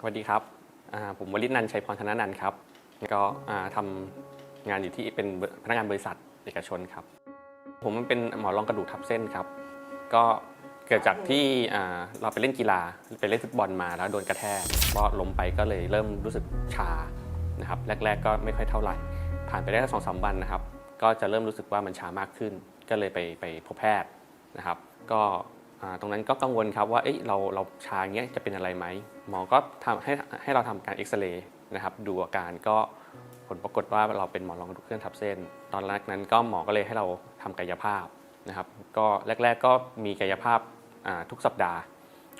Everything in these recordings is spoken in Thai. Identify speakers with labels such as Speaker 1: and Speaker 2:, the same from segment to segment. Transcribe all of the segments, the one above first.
Speaker 1: สวัสดีครับ ผมวลิศนันชัยพรธนนันครับ ก็อ่าทำงานอยู่ที่เป็นพนักงานบริษัทเอกชนครับ ผมมันเป็นหมอรองกระดูกทับเส้นครับ ก็เกิดจากที่เราไปเล่นกีฬาไปเล่นฟุตบอลมาแล้วโดนกระแทกก็ล้มไปก็เลยเริ่มรู้สึกชานะครับแรก ๆ ก็ไม่ค่อยเท่าไหร่ ผ่านไปได้แค่สองสามวันนะครับ ก็จะเริ่มรู้สึกว่ามันชามากขึ้น ก็เลยไปไปพบแพทย์นะครับ ก็ ตรงนั้นก็กังวลครับว่าเอ้ยเราเราชาอย่างเงี้ยจะเป็นอะไรไหมหมอก็ทำให้ให้เราทำการเอ็กซเรย์นะครับดูอาการก็ผลปรากฏว่าเราเป็นหมอนรองกระดูกเคลื่อนทับเส้น ตอนแรกนั้นก็หมอก็เลยให้เราทำกายภาพนะครับ ก็แรก ๆก็มีกายภาพทุกสัปดาห์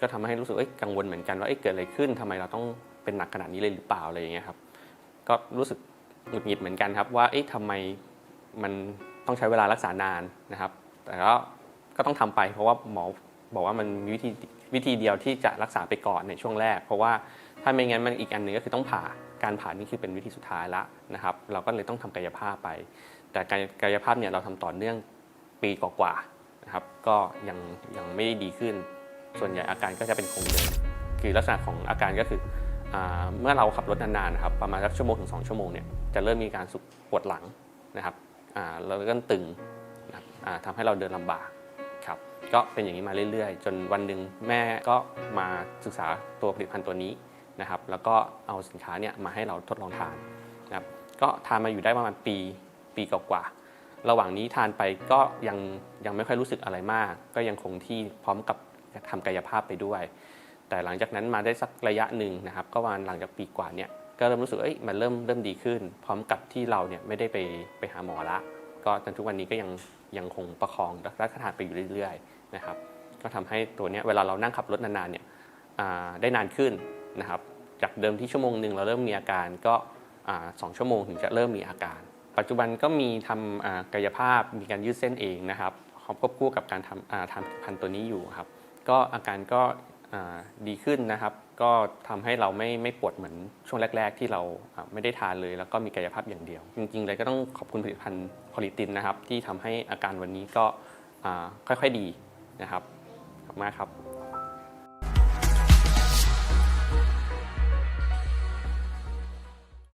Speaker 1: ก็ทำให้รู้สึกกังวลเหมือนกันว่าเเกิดอะไรขึ้นทำไมเราต้องเป็นหนักขนาดนี้เลยหรือเปล่าอะไรอย่างเงี้ยครับก็รู้สึกหงุดหงิดเหมือนกันครับว่าเอ๊ะทำไมมันต้องใช้เวลารักษานานนะครับ แต่ก็ก็ต้องทำไปเพราะว่าหมอ บอกว่ามันมีวิธีวิธีเดียวที่จะรักษาไปก่อนในช่วงแรก เพราะว่าถ้าไม่งั้นมันอีกอันหนึ่งก็คือต้องผ่าการผ่านี่คือเป็นวิธีสุดท้ายละนะครับ เราก็เลยต้องทำกายภาพไป แต่การกายภาพเนี่ยเราทำต่อเนื่องปีกว่าๆนะครับ ก็ยังยังไม่ได้ดีขึ้น ส่วนใหญ่อาการก็จะเป็นคงเดิมคือลักษณะของอาการก็คืออเมื่อเราขับรถนานๆนะครับประมาณสักชั่วโมงถึง2ชั่วโมงเนี่ยจะเริ่มมีการสุกปวดหลังนะครับแล้วก็ตึงนะครับอ่าทำให้เราเดินลำบาก ครับก็เป็นอย่างนี้มาเรื่อยๆ จนวันหนึ่งแม่ก็มาศึกษาตัวผลิตภัณฑ์ตัวนี้นะครับ แล้วก็เอาสินค้าเนี่ยมาให้เราทดลองทานนะครับก็ทานมาอยู่ได้ประมาณปีปีกว่าๆระหว่างนี้ทานไปก็ยังยังไม่ค่อยรู้สึกอะไรมาก ก็ยังคงที่พร้อมกับทำกายภาพไปด้วย แต่หลังจากนั้นมาได้สักระยะหนึ่งนะครับ ก็ประมาณหลังจากปีกว่าเนี่ยก็เริ่มรู้สึกเอ้ยมันเริ่มเริ่มดีขึ้น พร้อมกับที่เราเนี่ยไม่ได้ไปไปหาหมอละ ก็จนทุกวันนี้ก็ยังยังคงประคองรักษาทานไปอยู่เรื่อยๆนะครับ ก็ทำให้ตัวเนี้ยเวลาเรานั่งขับรถนานๆเนี่ยได้นานขึ้นนะครับ จากเดิมที่ชั่วโมงหนึ่งเราเริ่มมีอาการก็สองชั่วโมงถึงจะเริ่มมีอาการ ปัจจุบันก็มีทำกายภาพมีการยืดเส้นเองนะครับควบคู่กับการทำอ่าทำผลิตภัณฑ์ตัวนี้อยู่ครับ ก็อาการก็ ดีขึ้นนะครับ ก็ทำให้เราไม่ไม่ปวดเหมือนช่วงแรก ๆ ที่เราไม่ได้ทานเลย แล้วก็มีกายภาพอย่างเดียว จริงๆเลยก็ต้องขอบคุณผลิตภัณฑ์พอลิตินนะครับ ที่ทำให้อาการวันนี้ก็ค่อยๆดีนะครับขอบคุณมากครับ